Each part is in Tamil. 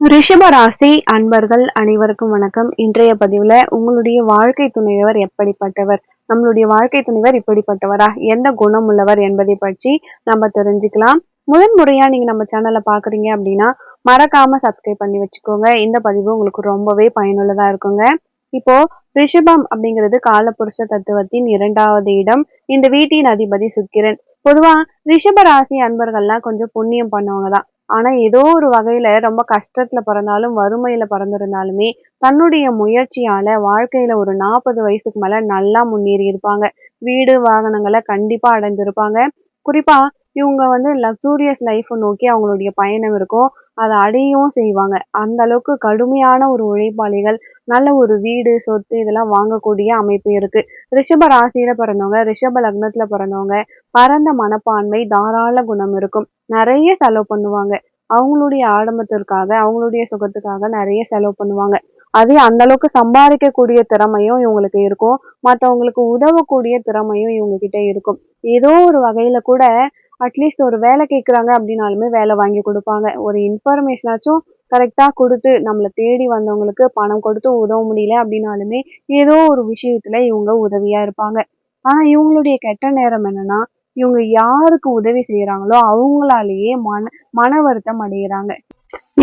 ரிஷப ராசி அன்பர்கள் அனைவருக்கும் வணக்கம். இன்றைய பதிவுல உங்களுடைய வாழ்க்கை துணைவர் எப்படிப்பட்டவர்? நம்மளுடைய வாழ்க்கை துணைவர் இப்படிப்பட்டவரா? எந்த குணம் உள்ளவர் என்பதை பற்றி நம்ம தெரிஞ்சுக்கலாம். முதன் முறையா நீங்க நம்ம சேனலை பாக்குறீங்க அப்படின்னா மறக்காம சப்ஸ்கிரைப் பண்ணி வச்சுக்கோங்க. இந்த பதிவு உங்களுக்கு ரொம்பவே பயனுள்ளதா இருக்குங்க. இப்போ ரிஷபம் அப்படிங்கிறது காலபுருஷ தத்துவத்தின் இரண்டாவது இடம். இந்த வீட்டின் அதிபதி சுக்கிரன். பொதுவா ரிஷப ராசி அன்பர்கள்லாம் கொஞ்சம் புண்ணியம் பண்ணவங்க தான் ஆனா ஏதோ ஒரு வகையில ரொம்ப கஷ்டத்துல பிறந்தாலும் வறுமையில பிறந்திருந்தாலுமே தன்னுடைய முயற்சியால வாழ்க்கையில ஒரு நாற்பது வயசுக்கு மேல நல்லா முன்னேறி இருப்பாங்க. வீடு வாகனங்களை கண்டிப்பா அடைஞ்சிருப்பாங்க குறிப்பா இவங்க வந்து லக்ஸூரியஸ் லைஃப் நோக்கி அவங்களுடைய பயணம் இருக்கும். அதை அடையவும் செய்வாங்க. அந்த அளவுக்கு கடுமையான ஒரு உழைப்பாளிகள் நல்ல ஒரு வீடு சொத்து இதெல்லாம் வாங்கக்கூடிய அமைப்பு இருக்கு. ரிஷப ராசியில பிறந்தவங்க ரிஷப லக்னத்துல பிறந்தவங்க பரந்த மனப்பான்மை தாராள குணம் இருக்கும். நிறைய செலவு பண்ணுவாங்க. அவங்களுடைய ஆடம்பத்திற்காக அவங்களுடைய சுகத்துக்காக நிறைய செலவு பண்ணுவாங்க. அதே அந்த அளவுக்கு சம்பாதிக்கக்கூடிய திறமையும் இவங்களுக்கு இருக்கும். மற்றவங்களுக்கு உதவக்கூடிய திறமையும் இவங்க கிட்ட இருக்கும். ஏதோ ஒரு வகையில கூட அட்லீஸ்ட் ஒரு வேலை கேட்குறாங்க அப்படின்னாலுமே வேலை வாங்கி கொடுப்பாங்க. ஒரு இன்ஃபர்மேஷனாச்சும் கரெக்டாக கொடுத்து நம்மளை தேடி வந்தவங்களுக்கு பணம் கொடுத்து உதவ முடியல அப்படின்னாலுமே ஏதோ ஒரு விஷயத்தில் இவங்க உதவியாக இருப்பாங்க. ஆனால் இவங்களுடைய கெட்ட நேரம் என்னன்னா இவங்க யாருக்கு உதவி செய்யறாங்களோ அவங்களாலேயே மன மன வருத்தம் அடைகிறாங்க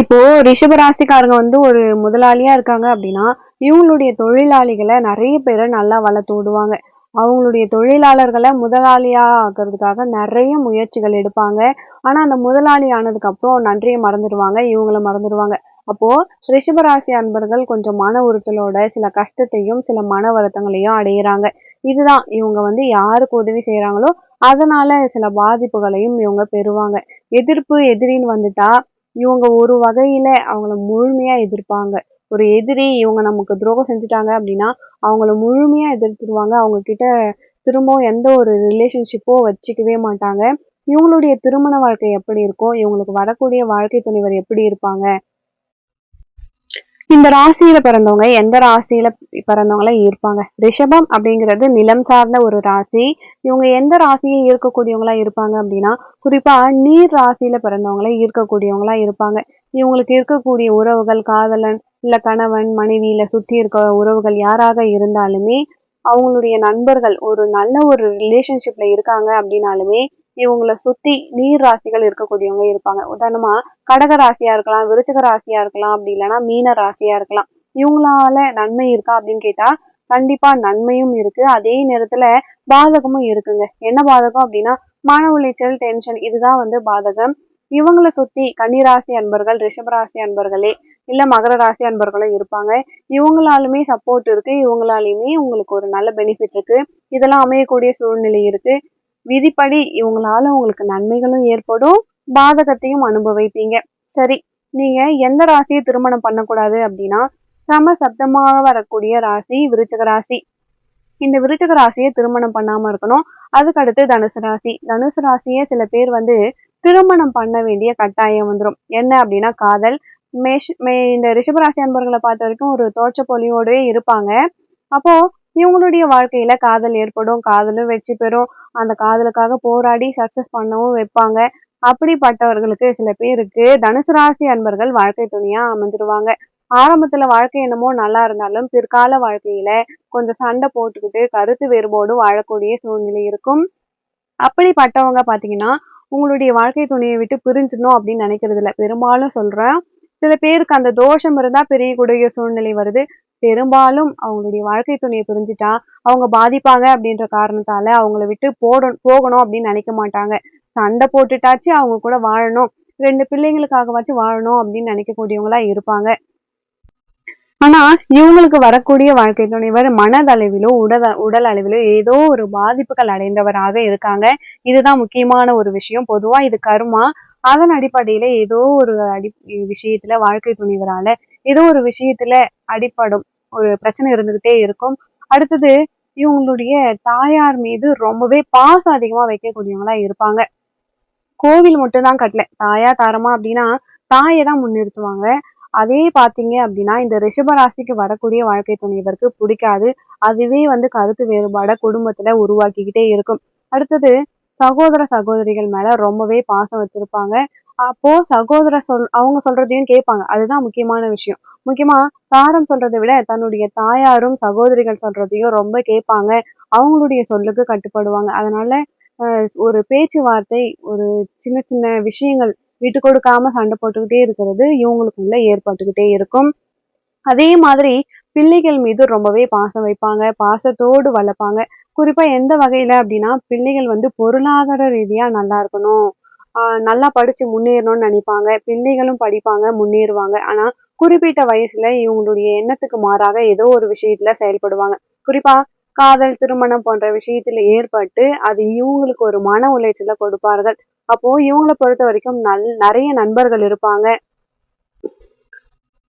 இப்போ ரிஷபராசிக்காரங்க வந்து ஒரு முதலாளியா இருக்காங்க அப்படின்னா இவங்களுடைய தொழிலாளிகளை நிறைய பேரை நல்லா வளர்த்து விடுவாங்க. அவங்களுடைய தொழிலாளர்களை முதலாளியா ஆக்குறதுக்காக நிறைய முயற்சிகள் எடுப்பாங்க. ஆனா அந்த முதலாளி ஆனதுக்கு அப்புறம் நன்றியை மறந்துடுவாங்க இவங்கள மறந்துடுவாங்க. அப்போ ரிஷபராசி அன்பர்கள் கொஞ்சம் மன உறுத்தலோட சில கஷ்டத்தையும் சில மன வருத்தங்களையும் அடையிறாங்க. இதுதான் இவங்க வந்து யாருக்கு உதவி செய்யறாங்களோ அதனால சில பாதிப்புகளையும் இவங்க பெறுவாங்க. எதிர்ப்பு எதிரின்னு வந்துட்டா இவங்க ஒரு வகையில அவங்கள முழுமையா எதிர்ப்பாங்க. ஒரு எதிரி இவங்க நமக்கு துரோகம் செஞ்சுட்டாங்க அப்படின்னா அவங்கள முழுமையா எதிர்த்துருவாங்க. அவங்க கிட்ட திரும்பவும் எந்த ஒரு ரிலேஷன்ஷிப்போ வச்சுக்கவே மாட்டாங்க. இவங்களுடைய திருமண வாழ்க்கை எப்படி இருக்கும்? இவங்களுக்கு வரக்கூடிய வாழ்க்கை துணைவர் எப்படி இருப்பாங்க? இந்த ராசியில பிறந்தவங்க எந்த ராசியில பிறந்தவங்கள இருப்பாங்க? ரிஷபம் அப்படிங்கிறது நிலம் சார்ந்த ஒரு ராசி. இவங்க எந்த ராசியை ஈர்க்கக்கூடியவங்களா இருப்பாங்க அப்படின்னா குறிப்பா நீர் ராசியில பிறந்தவங்கள ஈர்க்கக்கூடியவங்களா இருப்பாங்க. இவங்களுக்கு இருக்கக்கூடிய உறவுகள் காதலன் இல்ல கணவன் மனைவி இல்ல சுத்தி இருக்க உறவுகள் யாராக இருந்தாலுமே அவங்களுடைய நண்பர்கள் ஒரு நல்ல ஒரு ரிலேஷன்ஷிப்ல இருக்காங்க அப்படின்னாலுமே இவங்கள சுத்தி நீர் ராசிகள் இருக்கக்கூடியவங்க இருப்பாங்க. உதாரணமா கடக ராசியா இருக்கலாம் விருச்சக ராசியா இருக்கலாம் அப்படி இல்லைன்னா மீன ராசியா இருக்கலாம். இவங்களால நன்மை இருக்கா அப்படின்னு கேட்டா கண்டிப்பா நன்மையும் இருக்கு. அதே நேரத்துல பாதகமும் இருக்குங்க. என்ன பாதகம் அப்படின்னா மன உளைச்சல் டென்ஷன் இதுதான் வந்து பாதகம். இவங்களை சுத்தி கன்னிராசி அன்பர்கள் ரிஷபராசி அன்பர்களே இல்ல மகர ராசி அன்பர்களும் இருப்பாங்க. இவங்களாலுமே சப்போர்ட் இருக்கு. இவங்களாலையுமே உங்களுக்கு ஒரு நல்ல பெனிஃபிட் இருக்கு. இதெல்லாம் அமையக்கூடிய சூழ்நிலை இருக்கு. விதிப்படி இவங்களால உங்களுக்கு நன்மைகளும் ஏற்படும். பாதகத்தையும் அனுபவிப்பீங்க. சரி நீங்க எந்த ராசியை திருமணம் பண்ணக்கூடாது அப்படின்னா சம சப்தமாக வரக்கூடிய ராசி விருச்சக ராசி. இந்த விருச்சக ராசியை திருமணம் பண்ணாம இருக்கணும். அதுக்கு அடுத்து தனுசு ராசி. தனுசு ராசியே சில பேர் வந்து திருமணம் பண்ண வேண்டிய கட்டாயம் வந்துடும் என்ன அப்படின்னா காதல். மேஷ் மே இந்த ரிஷபராசி அன்பர்களை பார்த்த வரைக்கும் ஒரு தோற்ற பொலியோடவே இருப்பாங்க. அப்போ இவங்களுடைய வாழ்க்கையில காதல் ஏற்படும் காதலும் வெற்றி பெறும். அந்த காதலுக்காக போராடி சக்சஸ் பண்ணவும் வைப்பாங்க. அப்படிப்பட்டவர்களுக்கு சில பேருக்கு தனுசு ராசி அன்பர்கள் வாழ்க்கை துணையா அமைஞ்சிருவாங்க. ஆரம்பத்துல வாழ்க்கை என்னமோ நல்லா இருந்தாலும் பிற்கால வாழ்க்கையில கொஞ்சம் சண்டை போட்டுக்கிட்டு கருத்து வேறுபாடு வாழக்கூடிய சூழ்நிலை இருக்கும். அப்படிப்பட்டவங்க பாத்தீங்கன்னா உங்களுடைய வாழ்க்கை துணையை விட்டு பிரிஞ்சிடணும் அப்படின்னு நினைக்கிறதில்ல. பெரும்பாலும் சொல்கிறேன் சில பேருக்கு அந்த தோஷம் இருந்தால் பெரியக்கூடிய சூழ்நிலை வருது. பெரும்பாலும் அவங்களுடைய வாழ்க்கை துணையை பிரிஞ்சுட்டா அவங்க பாதிப்பாங்க அப்படின்ற காரணத்தால அவங்கள விட்டு போட போகணும் அப்படின்னு நினைக்க மாட்டாங்க. சண்டை போட்டுட்டாச்சு அவங்க கூட வாழணும். ரெண்டு பிள்ளைங்களுக்காகவாச்சும் வாழணும் அப்படின்னு நினைக்கக்கூடியவங்களா இருப்பாங்க. ஆனா இவங்களுக்கு வரக்கூடிய வாழ்க்கை துணைவர் மனதளவிலோ உடல் உடல் அளவிலோ ஏதோ ஒரு பாதிப்புகள் அடைந்தவராக இருக்காங்க. இதுதான் முக்கியமான ஒரு விஷயம். பொதுவா இது கருமா. அதன் அடிப்படையில ஏதோ ஒரு அடி விஷயத்துல வாழ்க்கை துணிவரால ஏதோ ஒரு விஷயத்துல அடிப்படும். ஒரு பிரச்சனை இருந்துகிட்டே இருக்கும். அடுத்தது இவங்களுடைய தாயார் மீது ரொம்பவே பாசம் அதிகமா வைக்கக்கூடியவங்களா இருப்பாங்க. கோவில் மட்டும் தான் கட்டல. தாயா தாரமா அப்படின்னா தாயை தான் முன்னிறுத்துவாங்க. அதே பார்த்தீங்க அப்படின்னா இந்த ரிஷப ராசிக்கு வரக்கூடிய வாழ்க்கை துணைவருக்கு பிடிக்காது. அதுவே வந்து கருத்து வேறுபாட குடும்பத்துல உருவாக்கிக்கிட்டே இருக்கும். அடுத்தது சகோதர சகோதரிகள் மேல ரொம்பவே பாசம் வச்சிருப்பாங்க. அப்போ சகோதர சொல் அவங்க சொல்றதையும் கேட்பாங்க. அதுதான் முக்கியமான விஷயம். முக்கியமா தாரம் சொல்றதை விட தன்னுடைய தாயாரும் சகோதரிகள் சொல்றதையும் ரொம்ப கேட்பாங்க. அவங்களுடைய சொல்லுக்கு கட்டுப்படுவாங்க. அதனால ஒரு பேச்சுவார்த்தை ஒரு சின்ன சின்ன விஷயங்கள் விட்டு கொடுக்காம சண்டை போட்டுக்கிட்டே இருக்கிறது இவங்களுக்குள்ள ஏற்பட்டுக்கிட்டே இருக்கும். அதே மாதிரி பிள்ளைகள் மீது ரொம்பவே பாசம் வைப்பாங்க பாசத்தோடு வளர்ப்பாங்க. குறிப்பா எந்த வகையில அப்படின்னா பிள்ளைகள் வந்து பொருளாதார ரீதியா நல்லா இருக்கணும். ஆஹ் நல்லா படிச்சு முன்னேறணும்னு நினைப்பாங்க. பிள்ளைகளும் படிப்பாங்க முன்னேறுவாங்க. ஆனா குறிப்பிட்ட வயசுல இவங்களுடைய எண்ணத்துக்கு மாறாக ஏதோ ஒரு விஷயத்துல செயல்படுவாங்க. குறிப்பா காதல் திருமணம் போன்ற விஷயத்துல ஏற்பட்டு அது இவங்களுக்கு ஒரு மன உளைச்சல கொடுப்பார்கள். அப்போ இவங்களை பொறுத்த வரைக்கும் நல் நிறைய நண்பர்கள் இருப்பாங்க.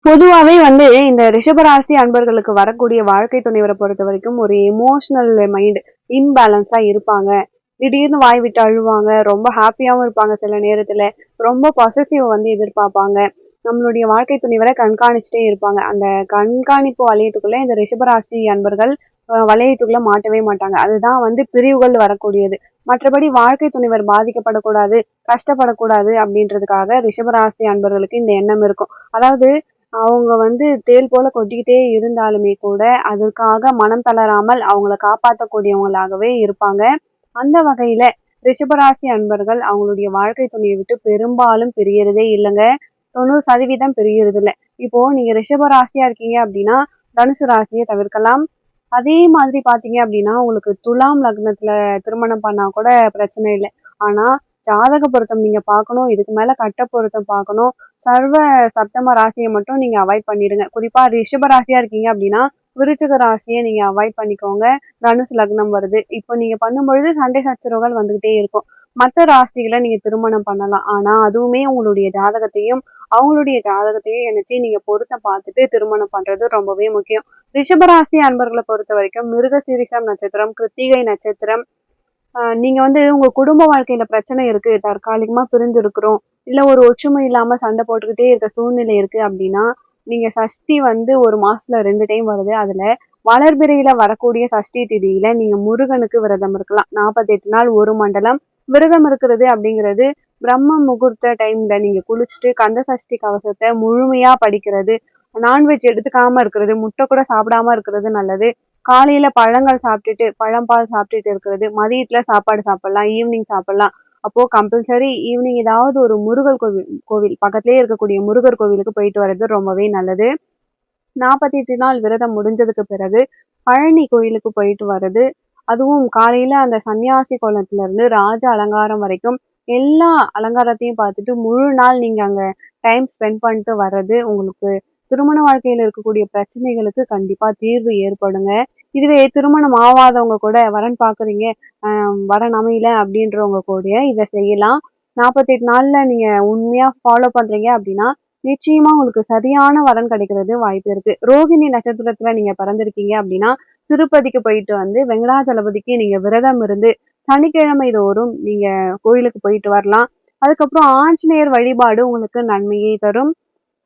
பொதுவாகவே வந்து இந்த ரிஷபராசி அன்பர்களுக்கு வரக்கூடிய வாழ்க்கை துணைவரை பொறுத்த வரைக்கும் ஒரு எமோஷனல் மைண்ட் இன்பேலன்ஸா இருப்பாங்க. திடீர்னு வாய் விட்டு அழுவாங்க ரொம்ப ஹாப்பியாகவும் இருப்பாங்க சில நேரத்துல. ரொம்ப பொசசிவ் வந்து எதிர்பார்ப்பாங்க. நம்மளுடைய வாழ்க்கை துணைவரை கண்காணிச்சுட்டே இருப்பாங்க. அந்த கண்காணிப்பு வளையத்துக்குள்ள இந்த ரிஷபராசி அன்பர்கள் அஹ் வளையத்துக்குள்ள மாட்டவே மாட்டாங்க. அதுதான் வந்து பிரிவுகள் வரக்கூடியது. மற்றபடி வாழ்க்கை துணைவர் பாதிக்கப்படக்கூடாது கஷ்டப்படக்கூடாது அப்படின்றதுக்காக ரிஷபராசி அன்பர்களுக்கு இந்த எண்ணம் இருக்கும். அதாவது அவங்க வந்து தேள் போல கொட்டிக்கிட்டே இருந்தாலுமே கூட அதற்காக மனம் தளராமல் அவங்கள காப்பாற்றக்கூடியவங்களாகவே இருப்பாங்க. அந்த வகையில ரிஷபராசி அன்பர்கள் அவங்களுடைய வாழ்க்கை துணையை விட்டு பெரும்பாலும் பிரியறதே இல்லைங்க. தொண்ணூறு சதவீதம் பிரியறது இல்லை இப்போ நீங்க ரிஷப ராசியா இருக்கீங்க அப்படின்னா தனுசு ராசியை தவிர்க்கலாம். அதே மாதிரி பாத்தீங்க அப்படின்னா உங்களுக்கு துலாம் லக்னத்துல திருமணம் பண்ணா கூட பிரச்சனை இல்லை. ஆனா ஜாதக பொருத்தம் நீங்க பார்க்கணும் இதுக்கு மேல கட்ட பொருத்தம் பார்க்கணும் சர்வ சப்தம ராசியை மட்டும் நீங்க அவாய்ட் பண்ணிடுங்க. குறிப்பா ரிஷப ராசியா இருக்கீங்க அப்படின்னா விருச்சிக ராசியை நீங்க அவாய்ட் பண்ணிக்கோங்க. தனுசு லக்னம் வருது. இப்போ நீங்க பண்ணும்பொழுது சண்டை சச்சரவுகள் வந்துகிட்டே இருக்கும். மற்ற ராசிகளை நீங்க திருமணம் பண்ணலாம். ஆனா அதுவுமே உங்களுடைய ஜாதகத்தையும் அவங்களுடைய ஜாதகத்தையும் நினைச்சு நீங்க பொருத்தம் பார்த்துட்டு திருமணம் பண்றது ரொம்பவே முக்கியம். ரிஷபராசி அன்பர்களை பொறுத்த வரைக்கும் மிருகசீரிசம் நட்சத்திரம் கிருத்திகை நட்சத்திரம் நீங்க வந்து உங்க குடும்ப வாழ்க்கையில பிரச்சனை இருக்கு தற்காலிகமா பிரிஞ்சிருக்கிறோம் இல்ல ஒரு ஒற்றுமை இல்லாம சண்டை போட்டுக்கிட்டே இருக்க சூழ்நிலை இருக்கு அப்படின்னா நீங்க சஷ்டி வந்து ஒரு மாசத்துல ரெண்டு டைம் வருது அதுல வளர்பிறையில வரக்கூடிய சஷ்டி திதியில நீங்க முருகனுக்கு விரதம் இருக்கலாம். நாற்பத்தெட்டு நாள் ஒரு மண்டலம் விரதம் இருக்கிறது அப்படிங்கிறது பிரம்ம முகூர்த்த டைம்ல நீங்க குளிச்சுட்டு கந்த சஷ்டி கவசத்தை முழுமையா படிக்கிறது நான்வெஜ் எடுத்துக்காம இருக்கிறது முட்டை கூட சாப்பிடாம இருக்கிறது நல்லது. காலையில பழங்கள் சாப்பிட்டுட்டு பழம்பால் சாப்பிட்டுட்டு இருக்கிறது மதியத்துல சாப்பாடு சாப்பிடலாம் ஈவினிங் சாப்பிடலாம். அப்போ கம்பல்சரி ஈவினிங் ஏதாவது ஒரு முருகர் கோவில் கோவில் பக்கத்துலேயே இருக்கக்கூடிய முருகர் கோவிலுக்கு போயிட்டு வர்றது ரொம்பவே நல்லது. நாற்பத்தி எட்டு நாள் விரதம் முடிஞ்சதுக்கு பிறகு பழனி கோயிலுக்கு போயிட்டு வர்றது அதுவும் காலையில அந்த சன்னியாசி கோலத்துல இருந்து ராஜ அலங்காரம் வரைக்கும் எல்லா அலங்காரத்தையும் பார்த்துட்டு முழு நாள் நீங்க அங்க டைம் ஸ்பெண்ட் பண்ணிட்டு வர்றது உங்களுக்கு திருமண வாழ்க்கையில இருக்கக்கூடிய பிரச்சனைகளுக்கு கண்டிப்பா தீர்வு ஏற்படுங்க. இதுவே திருமணம் ஆகாதவங்க கூட வரன் பாக்குறீங்க வரன் அமையல அப்படின்றவங்க கூட இதை செய்யலாம். நாற்பத்தெட்டு நாள்ல நீங்க உண்மையா ஃபாலோ பண்றீங்க அப்படின்னா நிச்சயமா உங்களுக்கு சரியான வரன் கிடைக்கிறது வாய்ப்பு இருக்கு. ரோகிணி நட்சத்திரத்துல நீங்க பிறந்திருக்கீங்க அப்படின்னா திருப்பதிக்கு போயிட்டு வந்து வெங்கடாஜலபதிக்கு நீங்க விரதம் இருந்து சனிக்கிழமை தோறும் நீங்க கோயிலுக்கு போயிட்டு வரலாம். அதுக்கப்புறம் ஆஞ்சநேயர் வழிபாடு உங்களுக்கு நன்மையை தரும்.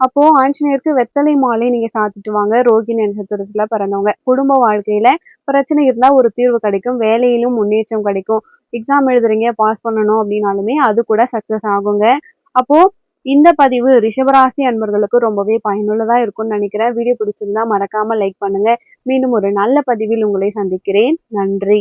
அப்போ ஆஞ்சநேயருக்கு வெத்தலை மாலை நீங்க சாத்திட்டு வாங்க. ரோகிணி நட்சத்திரத்துல பிறந்தவங்க. குடும்ப வாழ்க்கையில பிரச்சனை இருந்தா ஒரு தீர்வு கிடைக்கும். வேலையிலும் முன்னேற்றம் கிடைக்கும். எக்ஸாம் எழுதுறீங்க பாஸ் பண்ணணும் அப்படின்னாலுமே அது கூட சக்சஸ் ஆகுங்க. அப்போ இந்த பதிவு ரிஷபராசி அன்பர்களுக்கு ரொம்பவே பயனுள்ளதா இருக்கும்னு நினைக்கிறேன். வீடியோ பிடிச்சிருந்தா மறக்காம லைக் பண்ணுங்க. மீண்டும் ஒரு நல்ல பதிவில் உங்களை சந்திக்கிறேன். நன்றி.